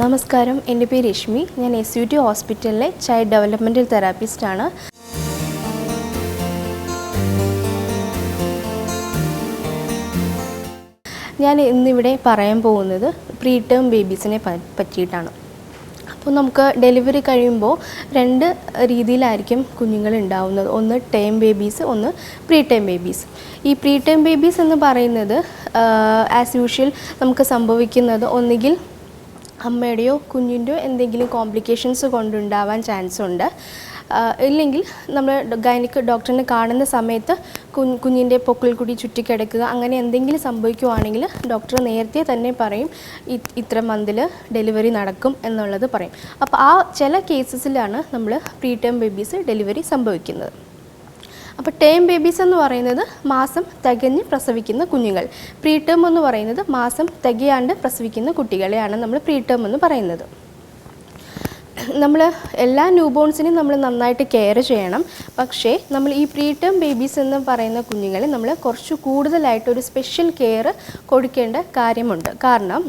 നമസ്കാരം. എന്റെ പേര് രശ്മി. ഞാൻ എസ് യു ടി ഹോസ്പിറ്റലിലെ ചൈൽഡ് ഡെവലപ്മെന്റൽ തെറാപ്പിസ്റ്റാണ്. ഞാൻ ഇന്നിവിടെ പറയാൻ പോകുന്നത് പ്രീ ടേം ബേബീസിനെ പറ്റിയിട്ടാണ്. അപ്പോൾ നമുക്ക് ഡെലിവറി കഴിയുമ്പോൾ രണ്ട് രീതിയിലായിരിക്കും കുഞ്ഞുങ്ങൾ ഉണ്ടാവുന്നത്. ഒന്ന് ടേം ബേബീസ് ഒന്ന് പ്രീ ടേം ബേബീസ്. ഈ പ്രീ ടേം ബേബീസ് എന്ന് പറയുന്നത് ആസ് യൂഷ്വൽ നമുക്ക് സംഭവിക്കുന്നത് ഒന്നുകിൽ അമ്മയുടെയോ കുഞ്ഞിന്റെയോ എന്തെങ്കിലും കോംപ്ലിക്കേഷൻസ് കൊണ്ടുണ്ടാവാൻ ചാൻസ് ഉണ്ട്. ഇല്ലെങ്കിൽ നമ്മൾ ഗൈനിക്ക് ഡോക്ടറിനെ കാണുന്ന സമയത്ത് കുഞ്ഞ് കുഞ്ഞിന്റെ പൊക്കിൽ കൂടി ചുറ്റിക്കിടക്കുക അങ്ങനെ എന്തെങ്കിലും സംഭവിക്കുവാണെങ്കിൽ ഡോക്ടർ നേരത്തെ തന്നെ പറയും ഇത്ര മന്തിൽ ഡെലിവറി നടക്കും എന്നുള്ളത് പറയും. അപ്പോൾ ആ ചില കേസസിലാണ് നമ്മൾ പ്രീ ടേം ബേബീസ് ഡെലിവറി സംഭവിക്കുന്നത്. അപ്പോൾ ടേം ബേബീസ് എന്ന് പറയുന്നത് മാസം തികഞ്ഞ് പ്രസവിക്കുന്ന കുഞ്ഞുങ്ങൾ. പ്രീ ടേം എന്ന് പറയുന്നത് മാസം തികയാണ്ട് പ്രസവിക്കുന്ന കുട്ടികളെയാണ് നമ്മൾ പ്രീ ടേം എന്ന് പറയുന്നത്. നമ്മൾ എല്ലാ ന്യൂബോൺസിനെയും നമ്മൾ നന്നായിട്ട് കെയർ ചെയ്യണം. പക്ഷേ നമ്മൾ ഈ പ്രീ ടേം ബേബീസ് എന്ന് പറയുന്ന കുഞ്ഞുങ്ങളെ നമ്മൾ കുറച്ച് കൂടുതലായിട്ട് ഒരു സ്പെഷ്യൽ കെയർ കൊടുക്കേണ്ട കാര്യമുണ്ട്. കാരണം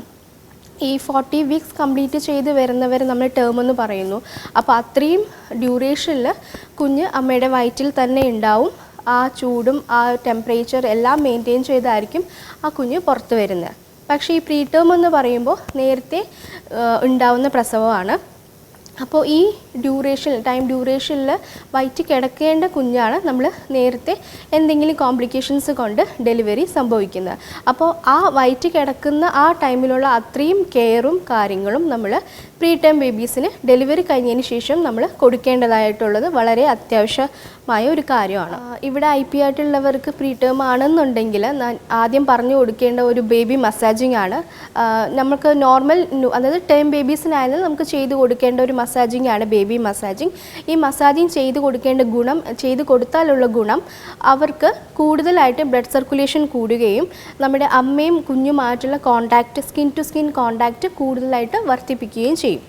ഈ ഫോർട്ടി വീക്സ് കംപ്ലീറ്റ് ചെയ്ത് വരുന്നവരെ നമ്മൾ ടേം എന്ന് പറയുന്നു. അപ്പോൾ അത്രയും ഡ്യൂറേഷനിൽ കുഞ്ഞ് അമ്മയുടെ വയറ്റിൽ തന്നെ ഉണ്ടാവും. ആ ചൂടും ആ ടെമ്പറേച്ചർ എല്ലാം മെയിന്റെയിൻ ചെയ്തായിരിക്കും ആ കുഞ്ഞ് പുറത്ത് വരുന്നത്. പക്ഷേ ഈ പ്രീ ടേം എന്ന് പറയുമ്പോൾ നേരത്തെ ഉണ്ടാവുന്ന പ്രസവമാണ്. അപ്പോൾ ഈ ഡ്യൂറേഷൻ ടൈം ഡ്യൂറേഷനിൽ വയറ്റ് കിടക്കേണ്ട കുഞ്ഞാണ് നമ്മൾ നേരത്തെ എന്തെങ്കിലും കോംപ്ലിക്കേഷൻസ് കൊണ്ട് ഡെലിവറി സംഭവിക്കുന്നത്. അപ്പോൾ ആ വയറ്റ് കിടക്കുന്ന ആ ടൈമിലുള്ള അത്രയും കെയറും കാര്യങ്ങളും നമ്മൾ പ്രീ ടൈം ബേബീസിന് ഡെലിവറി കഴിഞ്ഞതിന് ശേഷം നമ്മൾ കൊടുക്കേണ്ടതായിട്ടുള്ളത് വളരെ അത്യാവശ്യമായ ഒരു കാര്യമാണ്. ഇവിടെ ഐ പി ആയിട്ടുള്ളവർക്ക് പ്രീ ടേം ആണെന്നുണ്ടെങ്കിൽ ആദ്യം പറഞ്ഞു കൊടുക്കേണ്ട ഒരു ബേബി മസാജിങ് ആണ്. നമുക്ക് നോർമൽ അതായത് ടേം ബേബീസിനായാലും നമുക്ക് ചെയ്തു കൊടുക്കേണ്ട ഒരു മസാജിങ് ആണ് ബേബി മസാജിങ് ഈ മസാജിങ് ചെയ്ത് കൊടുക്കേണ്ട ഗുണം ചെയ്ത് കൊടുത്താലുള്ള ഗുണം അവർക്ക് കൂടുതലായിട്ട് ബ്ലഡ് സർക്കുലേഷൻ കൂടുകയും നമ്മുടെ അമ്മയും കുഞ്ഞുമായിട്ടുള്ള contact skin to skin contact കൂടുതലായിട്ട് വർദ്ധിപ്പിക്കുകയും ചെയ്യും.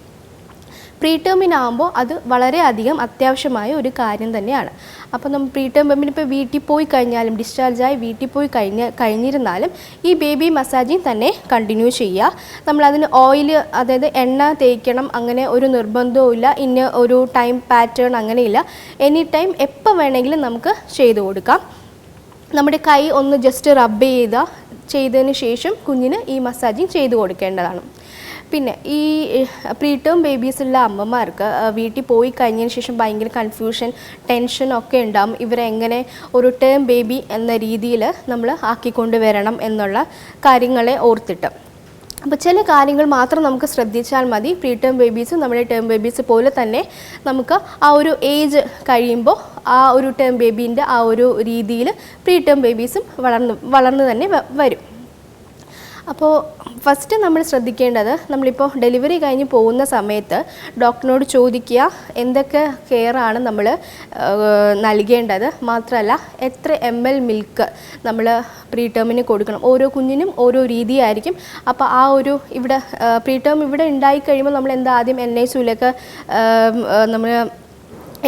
പ്രീ ടേമിനാകുമ്പോൾ അത് വളരെയധികം അത്യാവശ്യമായ ഒരു കാര്യം തന്നെയാണ്. അപ്പോൾ നമ്മൾ പ്രീ ടേം ബേബിന് ഇപ്പോൾ വീട്ടിൽ പോയി കഴിഞ്ഞാലും ഡിസ്ചാർജായി വീട്ടിൽ പോയി കഴിഞ്ഞ കഴിഞ്ഞിരുന്നാലും ഈ ബേബി മസാജിങ് തന്നെ കണ്ടിന്യൂ ചെയ്യുക. നമ്മളതിന് ഓയിൽ അതായത് എണ്ണ തേക്കണം അങ്ങനെ ഒരു നിർബന്ധവും ഇല്ല. ഇന്ന ഒരു ടൈം പാറ്റേൺ അങ്ങനെയില്ല എനി ടൈം എപ്പോൾ വേണമെങ്കിലും നമുക്ക് ചെയ്തു കൊടുക്കാം. നമ്മുടെ കൈ ഒന്ന് ജസ്റ്റ് റബ്ബ് ചെയ്താൽ ചെയ്തതിന് ശേഷം കുഞ്ഞിന് ഈ മസാജിങ് ചെയ്തു കൊടുക്കേണ്ടതാണ്. പിന്നെ ഈ പ്രീ ടേം ബേബീസുള്ള അമ്മമാർക്ക് വീട്ടിൽ പോയി കഴിഞ്ഞതിന് ശേഷം ഭയങ്കര കൺഫ്യൂഷൻ ടെൻഷൻ ഒക്കെ ഉണ്ടാകും ഇവരെങ്ങനെ ഒരു ടേം ബേബി എന്ന രീതിയിൽ നമ്മൾ ആക്കിക്കൊണ്ട് വരണം എന്നുള്ള കാര്യങ്ങളെ ഓർത്തിട്ട്. അപ്പോൾ ചില കാര്യങ്ങൾ മാത്രം നമുക്ക് ശ്രദ്ധിച്ചാൽ മതി. പ്രീ ടേം ബേബീസ് നമ്മുടെ ടേം ബേബീസ് പോലെ തന്നെ നമുക്ക് ആ ഒരു ഏജ് കഴിയുമ്പോൾ ആ ഒരു ടേം ബേബീന്റെ ആ ഒരു രീതിയിൽ പ്രീ ടേം ബേബീസും വളർന്ന് വളർന്ന് തന്നെ വരും. അപ്പോൾ ഫസ്റ്റ് നമ്മൾ ശ്രദ്ധിക്കേണ്ടത് നമ്മളിപ്പോൾ ഡെലിവറി കഴിഞ്ഞ് പോകുന്ന സമയത്ത് ഡോക്ടറിനോട് ചോദിക്കുക എന്തൊക്കെ കെയറാണ് നമ്മൾ നൽകേണ്ടത്. മാത്രമല്ല എത്ര എം എൽ മിൽക്ക് നമ്മൾ പ്രീ ടേമിന് കൊടുക്കണം. ഓരോ കുഞ്ഞിനും ഓരോ രീതിയായിരിക്കും. അപ്പോൾ ആ ഒരു ഇവിടെ പ്രീ ടേം ഇവിടെ ഉണ്ടായി കഴിയുമ്പോൾ നമ്മൾ എന്താ ആദ്യം എൻ ഐ സിയിലൊക്കെ നമ്മൾ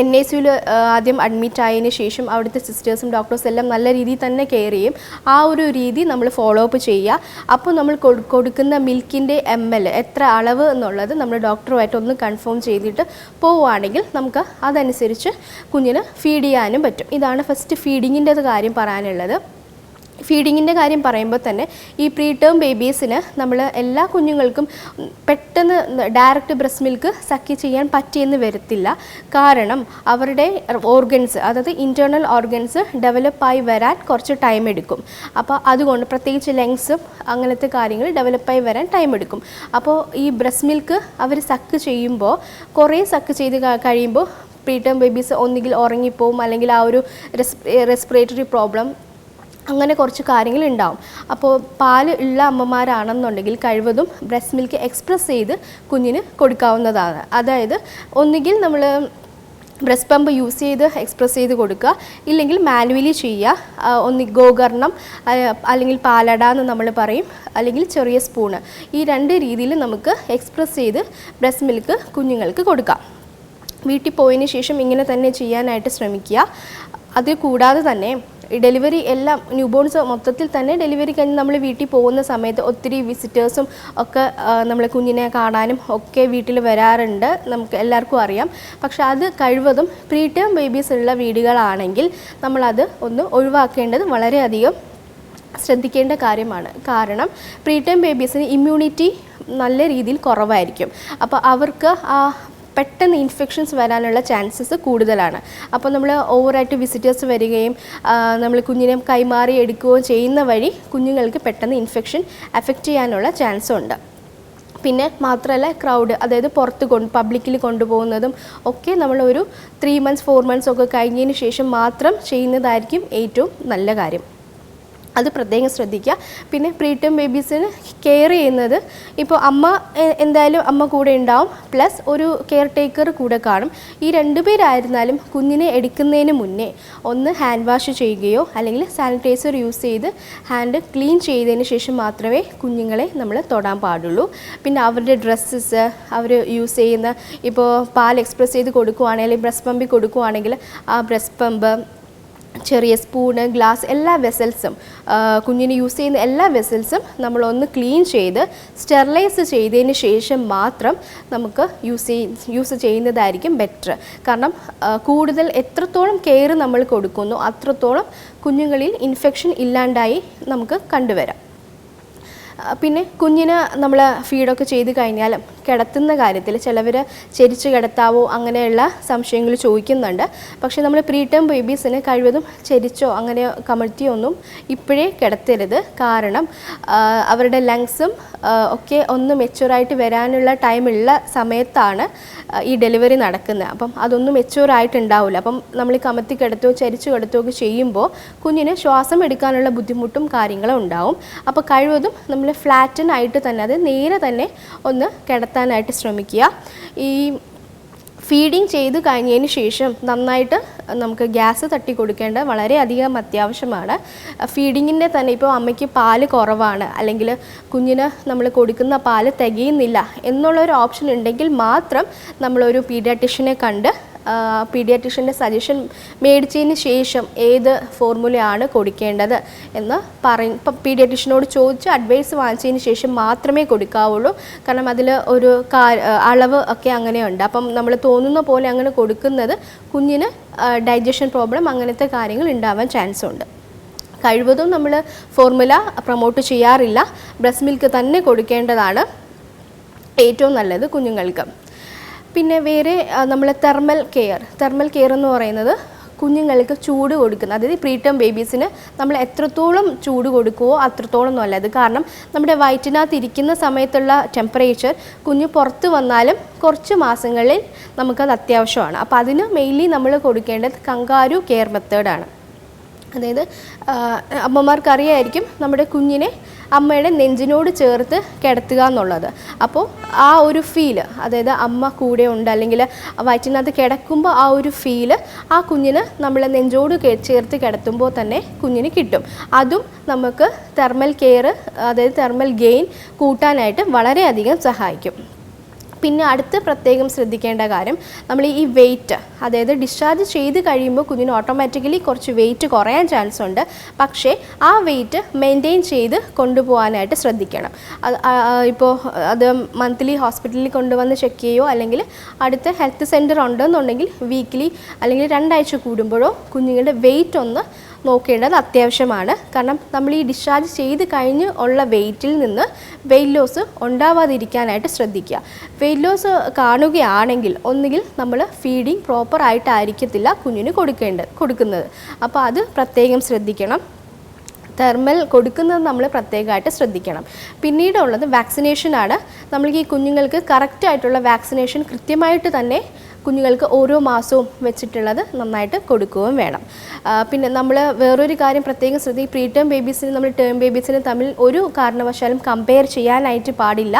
എൻ ഐ സിയിൽ ആദ്യം അഡ്മിറ്റ് ആയതിനു ശേഷം അവിടുത്തെ സിസ്റ്റേഴ്സും ഡോക്ടേഴ്സും എല്ലാം നല്ല രീതിയിൽ തന്നെ കെയർ ചെയ്യും. ആ ഒരു രീതി നമ്മൾ ഫോളോ അപ്പ് ചെയ്യുക അപ്പോൾ നമ്മൾ കൊടുക്കുന്ന മിൽക്കിന്റെ എം എൽ എത്ര അളവ് എന്നുള്ളത് നമ്മൾ ഡോക്ടറുമായിട്ട് ഒന്ന് കൺഫേം ചെയ്തിട്ട് പോവുകയാണെങ്കിൽ നമുക്ക് അതനുസരിച്ച് കുഞ്ഞിന് ഫീഡ് ചെയ്യാനും പറ്റും. ഇതാണ് ഫസ്റ്റ് ഫീഡിങ്ങിന്റെ കാര്യം പറയാനുള്ളത്. ഫീഡിങ്ങിന്റെ കാര്യം പറയുമ്പോൾ തന്നെ ഈ പ്രീ ടേം ബേബീസിന് നമ്മൾ എല്ലാ കുഞ്ഞുങ്ങൾക്കും പെട്ടെന്ന് ഡയറക്റ്റ് ബ്രസ്റ്റ് മിൽക്ക് സഖ്യ ചെയ്യാൻ പറ്റിയെന്ന് വരത്തില്ല. കാരണം അവരുടെ ഓർഗൻസ് അതായത് ഇന്റേർണൽ ഓർഗൻസ് ഡെവലപ്പായി വരാൻ കുറച്ച് ടൈം എടുക്കും. അപ്പോൾ അതുകൊണ്ട് പ്രത്യേകിച്ച് ലങ്സും അങ്ങനത്തെ കാര്യങ്ങൾ ഡെവലപ്പായി വരാൻ ടൈം എടുക്കും. അപ്പോൾ ഈ ബ്രസ്റ്റ് മിൽക്ക് അവർ സക്ക് ചെയ്യുമ്പോൾ കുറേ സക്ക് ചെയ്ത് കഴിയുമ്പോൾ പ്രീ ടേം ബേബീസ് ഒന്നുകിൽ ഉറങ്ങിപ്പോവും അല്ലെങ്കിൽ ആ ഒരു റെസ്പിറേറ്ററി പ്രോബ്ലം അങ്ങനെ കുറച്ച് കാര്യങ്ങൾ ഉണ്ടാവും അപ്പോൾ പാൽ ഉള്ള അമ്മമാരാണെന്നുണ്ടെങ്കിൽ കഴിവതും ബ്രസ്റ്റ് മിൽക്ക് എക്സ്പ്രസ് ചെയ്ത് കുഞ്ഞിന് കൊടുക്കാവുന്നതാണ്. അതായത് ഒന്നുകിൽ നമ്മൾ ബ്രസ്റ്റ് പമ്പ് യൂസ് ചെയ്ത് എക്സ്പ്രസ് ചെയ്ത് കൊടുക്കുക. ഇല്ലെങ്കിൽ മാനുവലി ചെയ്യുക. ഒന്ന് ഗോകർണം അല്ലെങ്കിൽ പാലട എന്ന് നമ്മൾ പറയും. അല്ലെങ്കിൽ ചെറിയ സ്പൂണ്. ഈ രണ്ട് രീതിയിൽ നമുക്ക് എക്സ്പ്രസ് ചെയ്ത് ബ്രസ്റ്റ് മിൽക്ക് കുഞ്ഞുങ്ങൾക്ക് കൊടുക്കാം. വീട്ടിൽ പോയതിന് ശേഷം ഇങ്ങനെ തന്നെ ചെയ്യാനായിട്ട് ശ്രമിക്കുക. അത് കൂടാതെ തന്നെ ഡെലിവറി എല്ലാം ന്യൂ ബോൺസ് മൊത്തത്തിൽ തന്നെ ഡെലിവറി കഴിഞ്ഞ് നമ്മൾ വീട്ടിൽ പോകുന്ന സമയത്ത് ഒത്തിരി വിസിറ്റേഴ്സും ഒക്കെ നമ്മളെ കുഞ്ഞിനെ കാണാനും ഒക്കെ വീട്ടിൽ വരാറുണ്ട്. നമുക്ക് എല്ലാവർക്കും അറിയാം. പക്ഷേ അത് കഴിവതും പ്രീ ടേം ബേബീസ് ഉള്ള വീടുകളാണെങ്കിൽ നമ്മളത് ഒന്ന് ഒഴിവാക്കേണ്ടത് വളരെയധികം ശ്രദ്ധിക്കേണ്ട കാര്യമാണ്. കാരണം പ്രീ ടേം ബേബീസിന് ഇമ്മ്യൂണിറ്റി നല്ല രീതിയിൽ കുറവായിരിക്കും. അപ്പോൾ അവർക്ക് ആ പെട്ടെന്ന് ഇൻഫെക്ഷൻസ് വരാനുള്ള ചാൻസസ് കൂടുതലാണ്. അപ്പോൾ നമ്മൾ ഓവറായിട്ട് വിസിറ്റേഴ്സ് വരികയും നമ്മൾ കുഞ്ഞിനെ കൈമാറി എടുക്കുകയും ചെയ്യുന്ന വഴി കുഞ്ഞുങ്ങൾക്ക് പെട്ടെന്ന് ഇൻഫെക്ഷൻ അഫക്റ്റ് ചെയ്യാനുള്ള ചാൻസ് ഉണ്ട്. പിന്നെ മാത്രമല്ല ക്രൗഡ് അതായത് പുറത്ത് കൊണ്ട് പബ്ലിക്കിൽ കൊണ്ടുപോകുന്നതും ഒക്കെ നമ്മളൊരു ത്രീ മന്ത്സ് ഫോർ മന്ത്സ് ഒക്കെ കഴിഞ്ഞതിന് ശേഷം മാത്രം ചെയ്യുന്നതായിരിക്കും ഏറ്റവും നല്ല കാര്യം. അത് പ്രത്യേകം ശ്രദ്ധിക്കുക. പിന്നെ പ്രീടേം ബേബീസിന് കെയർ ചെയ്യുന്നത് ഇപ്പോൾ അമ്മ എന്തായാലും അമ്മ കൂടെ ഉണ്ടാവും. പ്ലസ് ഒരു കെയർ ടേക്കർ കൂടെ കാണും. ഈ രണ്ട് പേരായിരുന്നാലും കുഞ്ഞിനെ എടുക്കുന്നതിന് മുന്നേ ഒന്ന് ഹാൻഡ് വാഷ് ചെയ്യുകയോ അല്ലെങ്കിൽ സാനിറ്റൈസർ യൂസ് ചെയ്ത് ഹാൻഡ് ക്ലീൻ ചെയ്തതിന് ശേഷം മാത്രമേ കുഞ്ഞുങ്ങളെ നമ്മൾ തൊടാൻ പാടുള്ളൂ. പിന്നെ അവരുടെ ഡ്രസ്സസ് അവർ യൂസ് ചെയ്യുന്ന ഇപ്പോൾ പാൽ എക്സ്പ്രസ് ചെയ്ത് കൊടുക്കുവാണെങ്കിൽ ബ്രസ് പമ്പിൽ കൊടുക്കുവാണെങ്കിൽ ആ ബ്രസ് പമ്പ് ചെറിയ സ്പൂണ് ഗ്ലാസ് എല്ലാ വെസൽസും കുഞ്ഞിന് യൂസ് ചെയ്യുന്ന എല്ലാ വെസൽസും നമ്മളൊന്ന് ക്ലീൻ ചെയ്ത് സ്റ്റെറിലൈസ് ചെയ്തതിന് ശേഷം മാത്രം നമുക്ക് യൂസ് ചെയ് യൂസ് ചെയ്യുന്നതായിരിക്കും ബെറ്റർ കാരണം കൂടുതൽ എത്രത്തോളം കെയർ നമ്മൾ കൊടുക്കുന്നു അത്രത്തോളം കുഞ്ഞുങ്ങളിൽ ഇൻഫെക്ഷൻ ഇല്ലാണ്ടായി നമുക്ക് കണ്ടുവരാം. പിന്നെ കുഞ്ഞിന് നമ്മൾ ഫീഡൊക്കെ ചെയ്ത് കഴിഞ്ഞാലും കിടത്തുന്ന കാര്യത്തിൽ ചിലവർ ചെരിച്ച് കിടത്താവോ അങ്ങനെയുള്ള സംശയങ്ങൾ ചോദിക്കുന്നുണ്ട്. പക്ഷേ നമ്മൾ പ്രീ ടേം ബേബീസിന് കഴിവതും ചെരിച്ചോ അങ്ങനെ കമഴ്ത്തിയോ ഒന്നും ഇപ്പോഴേ കിടത്തരുത്. കാരണം അവരുടെ ലങ്സും ഒക്കെ ഒന്ന് മെച്ചുവറായിട്ട് വരാനുള്ള ടൈമുള്ള സമയത്താണ് ഈ ഡെലിവറി നടക്കുന്നത്. അപ്പം അതൊന്നും മെച്ചുവറായിട്ടുണ്ടാവില്ല അപ്പം നമ്മൾ കമത്തി കിടത്തോ ചരിച്ചു കിടത്തോ ഒക്കെ ചെയ്യുമ്പോൾ കുഞ്ഞിന് ശ്വാസം എടുക്കാനുള്ള ബുദ്ധിമുട്ടും കാര്യങ്ങളും ഉണ്ടാവും. അപ്പോൾ കഴിവതും നമ്മൾ ഫ്ലാറ്റൻ ആയിട്ട് തന്നെ അത് നേരെ തന്നെ ഒന്ന് കിടത്താനായിട്ട് ശ്രമിക്കുക. ഈ ഫീഡിങ് ചെയ്ത് കഴിഞ്ഞതിന് ശേഷം നന്നായിട്ട് നമുക്ക് ഗ്യാസ് തട്ടി കൊടുക്കേണ്ടത് വളരെയധികം അത്യാവശ്യമാണ്. ഫീഡിങ്ങിന്റെ തന്നെ ഇപ്പോൾ അമ്മയ്ക്ക് പാൽ കുറവാണ് അല്ലെങ്കിൽ കുഞ്ഞിന് നമ്മൾ കൊടുക്കുന്ന പാൽ തികയുന്നില്ല എന്നുള്ളൊരു ഓപ്ഷൻ ഉണ്ടെങ്കിൽ മാത്രം നമ്മളൊരു പീഡിയാട്രിഷ്യനെ കണ്ട് പീഡിയാട്രിഷ്യന്റെ സജഷൻ മേടിച്ചതിന് ശേഷം ഏത് ഫോർമുലയാണ് കൊടുക്കേണ്ടത് എന്ന് പറയും ഇപ്പം പീഡിയാട്രിഷ്യനോട് ചോദിച്ച് അഡ്വൈസ് വാങ്ങിച്ചതിന് ശേഷം മാത്രമേ കൊടുക്കാവുള്ളൂ. കാരണം അതിൽ ഒരു അളവ് ഒക്കെ അങ്ങനെയുണ്ട്. അപ്പം നമ്മൾ തോന്നുന്ന പോലെ അങ്ങനെ കൊടുക്കുന്നത് കുഞ്ഞിന് ഡൈജഷൻ പ്രോബ്ലം അങ്ങനത്തെ കാര്യങ്ങൾ ഉണ്ടാവാൻ ചാൻസ് ഉണ്ട്. കഴിവതും നമ്മൾ ഫോർമുല പ്രൊമോട്ട് ചെയ്യാറില്ല. ബ്രസ്റ്റ് മിൽക്ക് തന്നെ കൊടുക്കേണ്ടതാണ്. ഏറ്റവും നല്ലത് കുഞ്ഞുങ്ങൾക്ക്. പിന്നെ വേറെ നമ്മൾ തെർമൽ കെയർ തെർമൽ കെയർ എന്ന് പറയുന്നത് കുഞ്ഞുങ്ങൾക്ക് ചൂട് കൊടുക്കുന്നത് അതായത് പ്രീടേം ബേബീസിന് നമ്മൾ എത്രത്തോളം ചൂട് കൊടുക്കുവോ അത്രത്തോളം നല്ലത്. കാരണം നമ്മുടെ വയറ്റിനകത്ത് ഇരിക്കുന്ന സമയത്തുള്ള ടെമ്പറേച്ചർ കുഞ്ഞ് പുറത്ത് വന്നാലും കുറച്ച് മാസങ്ങളിൽ നമുക്കത് അത്യാവശ്യമാണ്. അപ്പോൾ അതിന് മെയിൻലി നമ്മൾ കൊടുക്കേണ്ടത് കങ്കാരു കെയർ മെത്തേഡാണ് അതായത് അമ്മമാർക്കറിയായിരിക്കും നമ്മുടെ കുഞ്ഞിനെ അമ്മയുടെ നെഞ്ചിനോട് ചേർത്ത് കിടത്തുക എന്നുള്ളത്. അപ്പോൾ ആ ഒരു ഫീൽ അതായത് അമ്മ കൂടെ ഉണ്ട് അല്ലെങ്കിൽ വയറ്റിനകത്ത് കിടക്കുമ്പോൾ ആ ഒരു ഫീൽ ആ കുഞ്ഞിന് നമ്മൾ നെഞ്ചോട് ചേർത്ത് കിടത്തുമ്പോൾ തന്നെ കുഞ്ഞിന് കിട്ടും. അതും നമുക്ക് തെർമൽ കെയർ അതായത് തെർമൽ ഗെയിൻ കൂട്ടാനായിട്ട് വളരെയധികം സഹായിക്കും. പിന്നെ അടുത്ത് പ്രത്യേകം ശ്രദ്ധിക്കേണ്ട കാര്യം നമ്മൾ ഈ വെയിറ്റ് അതായത് ഡിസ്ചാർജ് ചെയ്ത് കഴിയുമ്പോൾ കുഞ്ഞിന് ഓട്ടോമാറ്റിക്കലി കുറച്ച് വെയിറ്റ് കുറയാൻ ചാൻസ് ഉണ്ട്. പക്ഷേ ആ വെയിറ്റ് മെയിന്റെയിൻ ചെയ്ത് കൊണ്ടുപോകാനായിട്ട് ശ്രദ്ധിക്കണം. ഇപ്പോൾ അത് മന്ത്ലി ഹോസ്പിറ്റലിൽ കൊണ്ടുവന്ന് ചെക്ക് ചെയ്യുമോ അല്ലെങ്കിൽ അടുത്ത ഹെൽത്ത് സെന്റർ ഉണ്ടെന്നുണ്ടെങ്കിൽ വീക്ക്ലി അല്ലെങ്കിൽ രണ്ടാഴ്ച കൂടുമ്പോഴോ കുഞ്ഞുങ്ങളുടെ വെയിറ്റ് ഒന്ന് നോക്കേണ്ടത് അത്യാവശ്യമാണ്. കാരണം നമ്മൾ ഈ ഡിസ്ചാർജ് ചെയ്ത് കഴിഞ്ഞ് ഉള്ള വെയിറ്റിൽ നിന്ന് വെയിറ്റ് ലോസ് ഉണ്ടാവാതിരിക്കാനായിട്ട് ശ്രദ്ധിക്കുക. വെയിറ്റ് ലോസ് കാണുകയാണെങ്കിൽ ഒന്നുകിൽ നമ്മൾ ഫീഡിങ് പ്രോപ്പർ ആയിട്ടായിരിക്കത്തില്ല കുഞ്ഞിന് കൊടുക്കേണ്ടത് കൊടുക്കുന്നത്. അപ്പോൾ അത് പ്രത്യേകം ശ്രദ്ധിക്കണം. തെർമൽ കൊടുക്കുന്നത് നമ്മൾ പ്രത്യേകമായിട്ട് ശ്രദ്ധിക്കണം. പിന്നീടുള്ളത് വാക്സിനേഷനാണ് നമ്മൾക്ക് ഈ കുഞ്ഞുങ്ങൾക്ക് കറക്റ്റായിട്ടുള്ള വാക്സിനേഷൻ കൃത്യമായിട്ട് തന്നെ കുഞ്ഞുങ്ങൾക്ക് ഓരോ മാസവും വെച്ചിട്ടുള്ളത് നന്നായിട്ട് കൊടുക്കുകയും വേണം. പിന്നെ നമ്മൾ വേറൊരു കാര്യം പ്രത്യേകം ശ്രദ്ധി പ്രീ ടേം ബേബീസിന് നമ്മൾ ടേം ബേബീസിന് തമ്മിൽ ഒരു കാരണവശാലും കമ്പയർ ചെയ്യാനായിട്ട് പാടില്ല.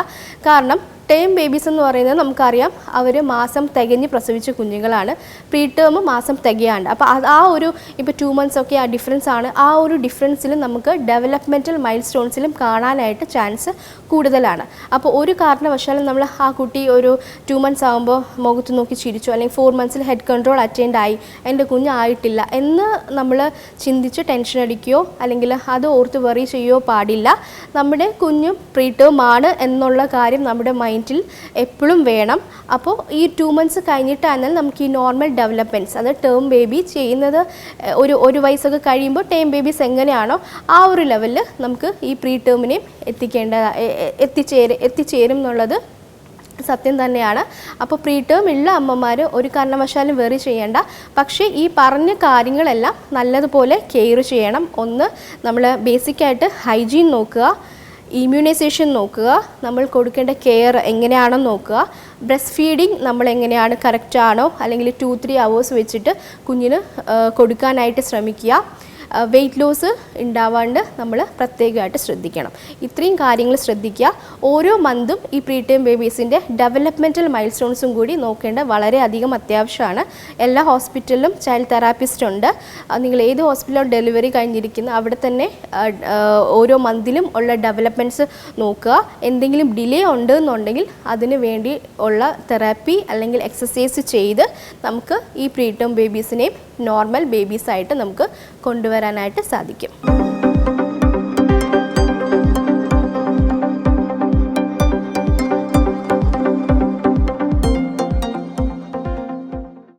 കാരണം ടേം ബേബീസ് എന്ന് പറയുന്നത് നമുക്കറിയാം അവർ മാസം തികഞ്ഞ് പ്രസവിച്ച കുഞ്ഞുങ്ങളാണ്. പ്രീ ടേം മാസം തികയാണ്ട്. അപ്പോൾ അത് ആ ഒരു ഇപ്പോൾ ടു മന്ത്സ് ഒക്കെ ആ ഡിഫറൻസ് ആണ്. ആ ഒരു ഡിഫറൻസിൽ നമുക്ക് ഡെവലപ്മെന്റൽ മൈൽ സ്റ്റോൺസിലും കാണാനായിട്ട് ചാൻസ് കൂടുതലാണ്. അപ്പോൾ ഒരു കാരണവശാലും നമ്മൾ ആ കുട്ടി ഒരു ടു മന്ത്സ് ആകുമ്പോൾ മുഖത്ത് നോക്കി ചിരിച്ചു അല്ലെങ്കിൽ ഫോർ മന്ത്സിൽ ഹെഡ് കൺട്രോൾ അറ്റൻഡ് ആയി എന്റെ കുഞ്ഞ് ആയിട്ടില്ല എന്ന് നമ്മൾ ചിന്തിച്ച് ടെൻഷൻ അടിക്കുകയോ അല്ലെങ്കിൽ അത് ഓർത്ത് വെറി ചെയ്യുകയോ പാടില്ല. നമ്മുടെ കുഞ്ഞും പ്രീ ടേം ആണ് എന്നുള്ള കാര്യം നമ്മുടെ മൈൻഡിൽ എപ്പോഴും വേണം. അപ്പോൾ ഈ ടു മന്ത്സ് കഴിഞ്ഞിട്ടാണെങ്കിൽ നമുക്ക് ഈ നോർമൽ ഡെവലപ്മെന്റ്സ് അത് ടേം ബേബി ചെയ്യുന്നത് ഒരു ഒരു വയസ്സൊക്കെ കഴിയുമ്പോൾ ടേം ബേബീസ് എങ്ങനെയാണോ ആ ഒരു ലെവലിൽ നമുക്ക് ഈ പ്രീ ടേമിനെയും എത്തിക്കേണ്ട എത്തിച്ചേരും എത്തിച്ചേരും എന്നുള്ളത് സത്യം തന്നെയാണ്. അപ്പോൾ പ്രീ ടേം ഉള്ള അമ്മമാർ ഒരു കാരണവശാലും വെറി ചെയ്യേണ്ട. പക്ഷേ ഈ പറഞ്ഞ കാര്യങ്ങളെല്ലാം നല്ലതുപോലെ കെയർ ചെയ്യണം. ഒന്ന് നമ്മൾ ബേസിക്കായിട്ട് ഹൈജീൻ നോക്കുക. ഇമ്മ്യൂണൈസേഷൻ നോക്കുക. നമ്മൾ കൊടുക്കേണ്ട കെയർ എങ്ങനെയാണെന്ന് നോക്കുക. ബ്രസ്റ്റ് ഫീഡിങ് നമ്മൾ എങ്ങനെയാണ് കറക്റ്റ് ആണോ? അല്ലെങ്കിൽ ടു ത്രീ അവേഴ്സ് വെച്ചിട്ട് കുഞ്ഞിന് കൊടുക്കാനായിട്ട് ശ്രമിക്കുക. വെയിറ്റ് ലോസ് ഉണ്ടാവാണ്ട് നമ്മൾ പ്രത്യേകമായിട്ട് ശ്രദ്ധിക്കണം. ഇത്രയും കാര്യങ്ങൾ ശ്രദ്ധിക്കുക. ഓരോ മന്തും ഈ പ്രീ ടൈം ബേബീസിന്റെ ഡെവലപ്മെന്റൽ മൈൽ സ്റ്റോൺസും കൂടി നോക്കേണ്ട വളരെയധികം അത്യാവശ്യമാണ്. എല്ലാ ഹോസ്പിറ്റലിലും ചൈൽഡ് തെറാപ്പിസ്റ്റ് ഉണ്ട്. നിങ്ങൾ ഏത് ഹോസ്പിറ്റലിലും ഡെലിവറി കഴിഞ്ഞിരിക്കുന്ന അവിടെ തന്നെ ഓരോ മന്തിലും ഉള്ള ഡെവലപ്മെന്റ്സ് നോക്കുക. എന്തെങ്കിലും ഡിലേ ഉണ്ട് എന്നുണ്ടെങ്കിൽ അതിന് വേണ്ടി ഉള്ള തെറാപ്പി അല്ലെങ്കിൽ എക്സസൈസ് ചെയ്ത് നമുക്ക് ഈ പ്രീ ടേം ബേബീസിനെയും നോർമൽ ബേബീസായിട്ട് നമുക്ക് കൊണ്ടുവരാനായിട്ട് സാധിക്കും.